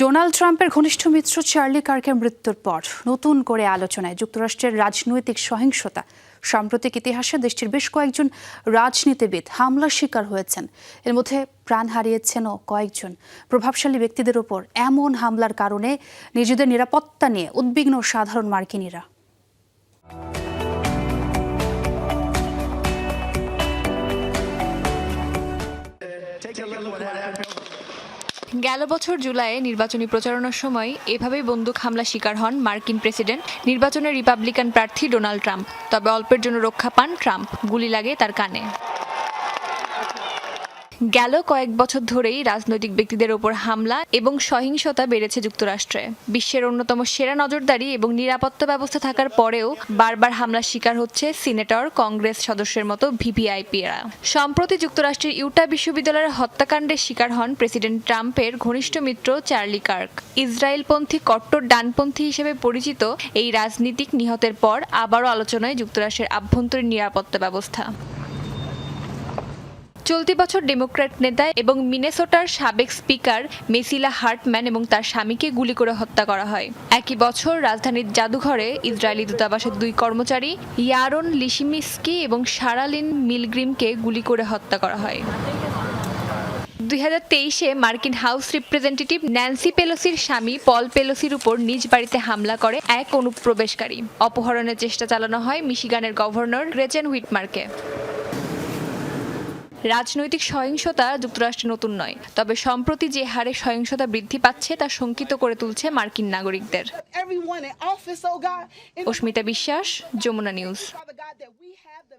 Donald ট্রাম্পের ঘনিষ্ঠ মিত্র Charlie কার্কের মৃত্যুর পর নতুন করে আলোচনায় যুক্তরাষ্ট্রের রাজনৈতিক সহিংসতা। সাম্প্রতিক ইতিহাসে দেশটির বেশ কয়েকজন রাজনীতিবিদ হামলার শিকার হয়েছেন। এর মধ্যে প্রাণ হারিয়েছেনও কয়েকজন। প্রভাবশালী ব্যক্তিদের ওপর এমন হামলার কারণে নিজেদের নিরাপত্তা নিয়ে উদ্বিগ্ন সাধারণ মার্কিনীরা। গেল বছর জুলাইয়ে নির্বাচনী প্রচারণার সময় এভাবেই বন্দুক হামলা শিকার হন মার্কিন প্রেসিডেন্ট। নির্বাচনে রিপাবলিকান প্রার্থী ডোনাল্ড ট্রাম্প। তবে অল্পের জন্য রক্ষা পান ট্রাম্প। গুলি লাগে তার কানে। গেল কয়েক বছর ধরেই রাজনৈতিক ব্যক্তিদের ওপর হামলা এবং সহিংসতা বেড়েছে যুক্তরাষ্ট্রে। বিশ্বের অন্যতম সেরা নজরদারি এবং নিরাপত্তা ব্যবস্থা থাকার পরেও বারবার হামলার শিকার হচ্ছে সিনেটর, কংগ্রেস সদস্যের মতো ভিভিআইপিরা। সম্প্রতি যুক্তরাষ্ট্রের ইউটা বিশ্ববিদ্যালয়ের হত্যাকাণ্ডের শিকার হন প্রেসিডেন্ট ট্রাম্পের ঘনিষ্ঠ মিত্র চার্লি কার্ক। ইসরায়েলপন্থী কট্টর ডানপন্থী হিসেবে পরিচিত এই রাজনীতিক নিহতের পর আবারও আলোচনায় যুক্তরাষ্ট্রের আভ্যন্তরীণ নিরাপত্তা ব্যবস্থা। চলতি বছর ডেমোক্র্যাট নেতা এবং মিনেসোটার সাবেক স্পিকার মেসিলা হার্টম্যান এবং তার স্বামীকে গুলি করে হত্যা করা হয়। একই বছর রাজধানীর জাদুঘরে ইসরায়েলি দূতাবাসের দুই কর্মচারী ইয়ারন লিশিমিস্কি এবং সারালিন মিলগ্রিমকে গুলি করে হত্যা করা হয়। দুই হাজার তেইশে মার্কিন হাউস রিপ্রেজেন্টেটিভ ন্যান্সি পেলোসির স্বামী পল পেলোসির উপর নিজ বাড়িতে হামলা করে এক অনুপ্রবেশকারী। অপহরণের চেষ্টা চালানো হয় মিশিগানের গভর্নর গ্রেচেন হুইটমার্কে। রাজনৈতিক সহিংসতা যুক্তরাষ্ট্রে নতুন নয়। তবে সম্প্রতি যে হারে সহিংসতা বৃদ্ধি পাচ্ছে তা শঙ্কিত করে তুলছে মার্কিন নাগরিকদের। Oh অস্মিতা বিশ্বাস যমুনা নিউজ।